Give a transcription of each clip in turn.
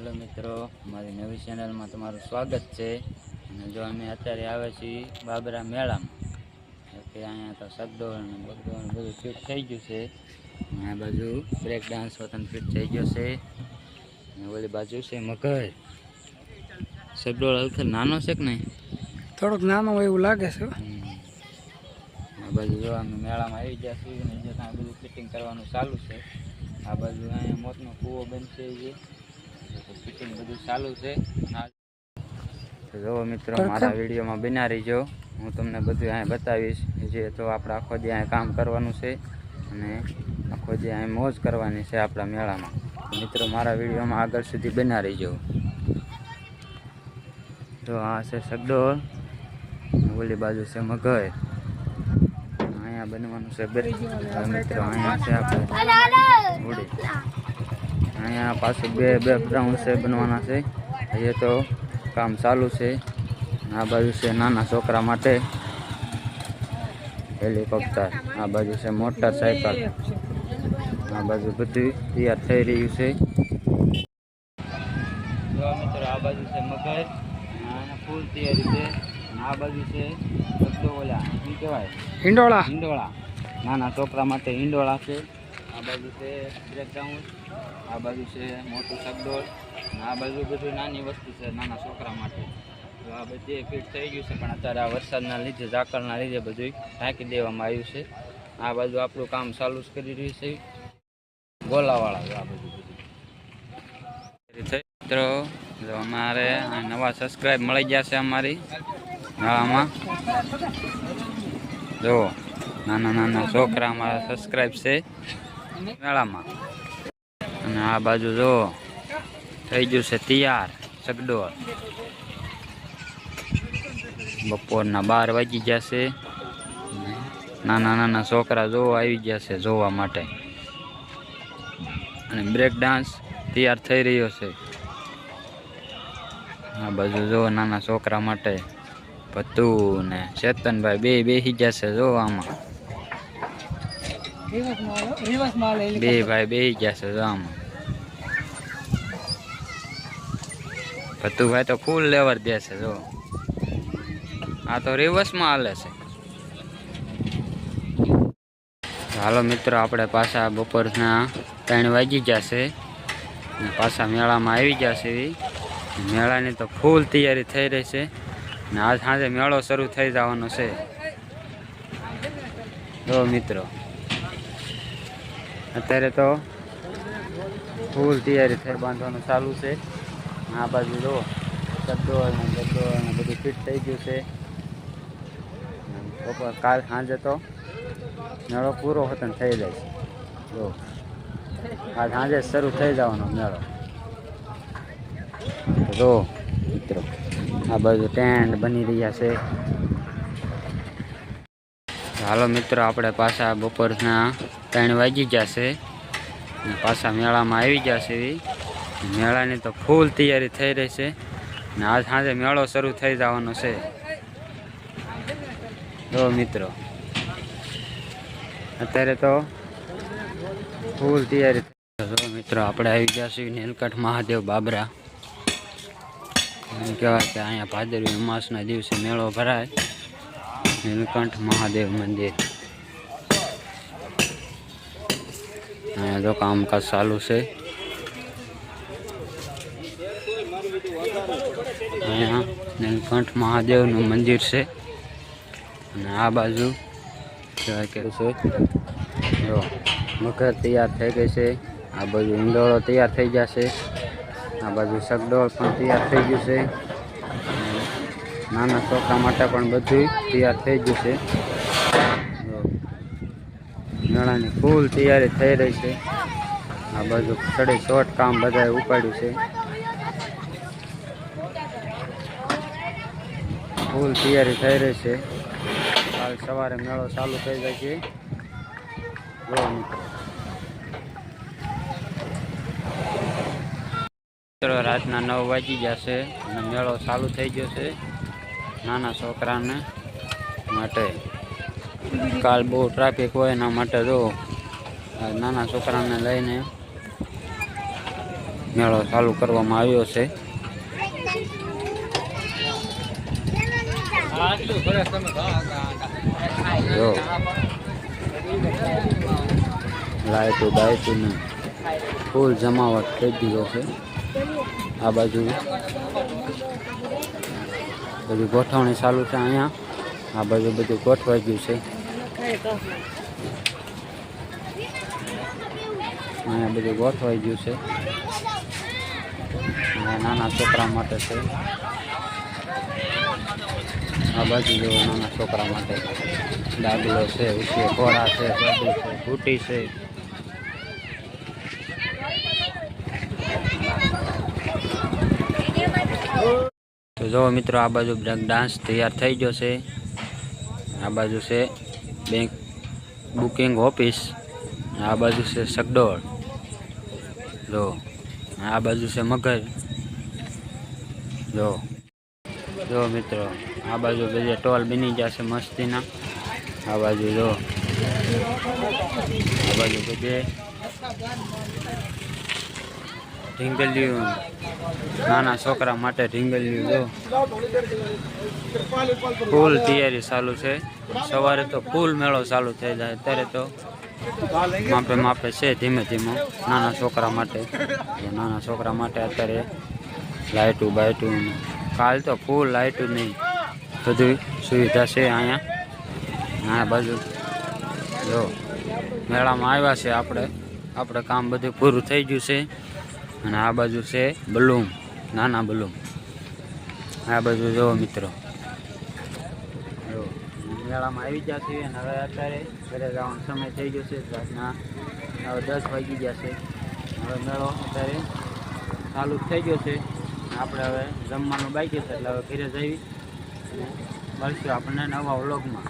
Hello મિત્રો મારી નવી ચેનલમાં તમારું સ્વાગત છે. અને જો અમે અત્યારે આવે છીએ બાબરા મેળામાં એટલે અહીંયા તો શબ્દો અને બગડો બધું ફિટ થઈ ગયું છે. આ બાજુ બ્રેક ડાન્સ વતન ફિટ થઈ ગયો છે. અને ઓલી બાજુ છે મગર. શબ્દો હલખર નાનો છે કે નહીં? થોડોક નાનો હોય એવું લાગે છે. આ બાજુ જો અમે મેળામાં આવી ગયા છીએ અને જો ત્યાં બધું ફિટિંગ કરવાનું ચાલુ છે. આ બાજુ અહીંયા મોતનો કૂવો બનશે જે ફિટિંગ બધું ચાલુ છે. જો મિત્રો મારા વિડીયોમાં બના રહીજો હું તમને બધું અહીંયા બતાવીશ. જે તો આપણે આખો દી અહીંયા કામ કરવાનું છે અને આખો દી અહીંયા મોજ કરવાની છે આપણા મેળામાં. મિત્રો મારા વિડીયોમાં આગળ સુધી બના રહીજો તો આ છે સગડોળ. ઓલી બાજુ છે મગર. અહીંયા બનવાનું છે મિત્રો અહીંયા છે આપણે અહીંયા પાછું બે બે ગ્રાઉન્ડ છે બનવાના છે. એ તો કામ ચાલુ છે. આ બાજુ છે નાના છોકરા માટે હેલિકોપ્ટર. આ બાજુ છે મોટર સાયકલ. આ બાજુ બધું તૈયાર થઈ રહ્યું છે. મિત્રો આ બાજુ છે મગર. ફૂલ તૈયારી છે. આ બાજુ છે ઓલા શું કહેવાય? હિંડોળા. હિંડોળા. નાના છોકરા માટે હિંડોળા છે. આ બાજુ છે બ્રેકગ્રાઉન્ડ આ બાજુ છે મોટું સગડોળ આ બાજુ બધું નાની વસ્તુ છે નાના છોકરા માટે. તો આ બધી ફિટ થઈ ગયું છે, પણ અત્યારે આ વરસાદના લીધે, ઝાકળના લીધે બધું ઢાંકી દેવામાં આવ્યું છે. આ બાજુ આપણું કામ ચાલુ જ કરી રહ્યું છે. ગોલાવાળા આ બધું મિત્રો અમારે નવા સબસ્ક્રાઈબ મળી ગયા છે અમારી મેળામાં જો, નાના નાના છોકરા અમારા સબસ્ક્રાઈબ છે. મેળામાં. અને આ બાજુ જો થઈ ગયું છે તૈયાર સગડોળ બપોરના બાર વાગી ગયા છે. નાના નાના છોકરા જોવા આવી ગયા છે જોવા માટે. અને બ્રેક ડાન્સ તૈયાર થઈ રહ્યો છે. આ બાજુ જો નાના છોકરા માટે ભત્તુ ને ચેતનભાઈ બે બેસી ગયા છે જો આમાં બે ભાઈ બેસી ગયા છે જો આમાં ભત્તુભાઈ તો ફૂલ લેવર દે છે, જો. આ તો રિવર્સમાં હાલે છે. હાલો મિત્રો, આપણે પાછા બપોરના ત્રણ વાગી જશે અને પાછા મેળામાં આવી જશે મેળાની તો ફૂલ તૈયારી થઈ રહી છે. ને આજ સાંજે મેળો શરૂ થઈ જવાનો છે. જો મિત્રો, અત્યારે તો ફૂલ તૈયારી થઈ, બાંધવાનું ચાલુ છે. આ બાજુ જો ગદ્દો ગદ્દો બધું ફિટ થઈ ગયું છે. બપોર કાલ સાંજે તો મેળો પૂરો હતો ને થઈ જાય છે. જો આજ સાંજે શરૂ થઈ જવાનો મેળો. જો મિત્રો. આ બાજુ ટેન્ટ બની રહ્યા છે. હાલો, મિત્રો, આપણે પાછા બપોરના ત્રણ વાગી જશે છે. પાછા મેળામાં આવી જશે મેળાની તો ફૂલ તૈયારી થઈ રહી છે ને આજ સાંજે મેળો શરૂ થઈ જવાનો છે. જો મિત્રો, અત્યારે તો ફૂલ તૈયારી જો મિત્રો, આપણે આવી ગયા છીએ નીલકંઠ મહાદેવ બાબરા. એમ કહેવાય કે અહીંયા ભાદરવી અમાસના દિવસે મેળો ભરાય. નીલકંઠ મહાદેવ મંદિર. અહીંયા જો કામકાજ ચાલુ છે. અહીંયા નીલકંઠ મહાદેવનું મંદિર છે. અને આ બાજુ કહેવાય છે જો મગર તૈયાર થઈ ગઈ છે. આ બાજુ ઈંડોળો તૈયાર થઈ જશે આ બાજુ સગડોળ પણ તૈયાર થઈ ગયું છે. નાના છોકરા માટે પણ બધું તૈયાર થઈ ગયું છે. જો, મેળાની ફૂલ તૈયારી થઈ રહી છે. આ બાજુ સડી શોર્ટ કામ બધાએ ઉપાડ્યું છે. ફૂલ તૈયારી થઈ રહી છે. કાલ સવારે મેળો ચાલુ થઈ જાય છે. મિત્રો, રાતના નવ વાગી જશે અને મેળો ચાલુ થઈ ગયો છે નાના છોકરાને માટે. કાલ બહુ ટ્રાફિક હોય એના માટે જો નાના છોકરાને લઈને મેળો ચાલુ કરવામાં આવ્યો છે. જો. લાઇટો બાઇટોની ફૂલ જમાવટ થઈ ગયો છે. આ બાજુ. બધી ગોઠવણી ચાલુ છે અહીંયા. આ બાજુ બધું ગોઠવાઈ ગયું છે. અહીંયા બધું ગોઠવાઈ ગયું છે. નાના છોકરા માટે છે. આ બાજુ જેવો નાના છોકરા માટે ડાગલો છે ઉછીએ ઘોડા છે ગડી છે, ઘૂંટી છે. તો જો મિત્રો, આ બાજુ બ્રેક ડાન્સ તૈયાર થઈ ગયો છે. આ બાજુ છે બેંક બુકિંગ ઓફિસ, આ બાજુ છે સગડોળ. જો, આ બાજુ છે મગર. જો જો મિત્રો આ બાજુ બધે ટોલ બની જશે મસ્તીના. આ બાજુ જો. આ બાજુ બધે ઢીંગલિયું. નાના છોકરા માટે ઢીંગલિયું, જો. ફૂલ તૈયારી ચાલુ છે. સવારે તો ફૂલ મેળો ચાલુ થઈ જાય. અત્યારે તો માપે માપે છે ધીમે ધીમે. નાના છોકરા માટે. એ નાના છોકરા માટે અત્યારે લાઇટું બાઇટું ને. કાલ તો ફૂલ લાઇટું નહીં. બધી સુવિધા છે અહીંયા. આ બાજુ જો મેળામાં આવ્યા છે આપણે. આપણે કામ બધું પૂરું થઈ ગયું છે. અને આ બાજુ છે બલૂમ, નાના બલૂમ. આ બાજુ જુઓ મિત્રો. મેળામાં આવી ગયા છીએ અને હવે અત્યારે ઘરે જવાનો સમય થઈ ગયો છે. રાતના હવે દસ વાગી ગયા છે. હવે મેળો અત્યારે ચાલુ થઈ ગયો છે. આપણે હવે જમવાનું બાકી છે, એટલે હવે ઘરે જઈ અને મળશું આપણને નવા વ્લોગમાં.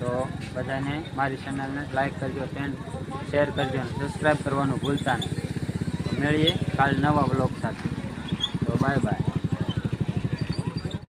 તો બધાને મારી ચેનલને લાઇક કરજો ફ્રેન્ડ શેર કરજો અને સબસ્ક્રાઈબ કરવાનું ભૂલતા નહીં. તો કાલે કાલ નવા વ્લોગ સાથે. તો બાય બાય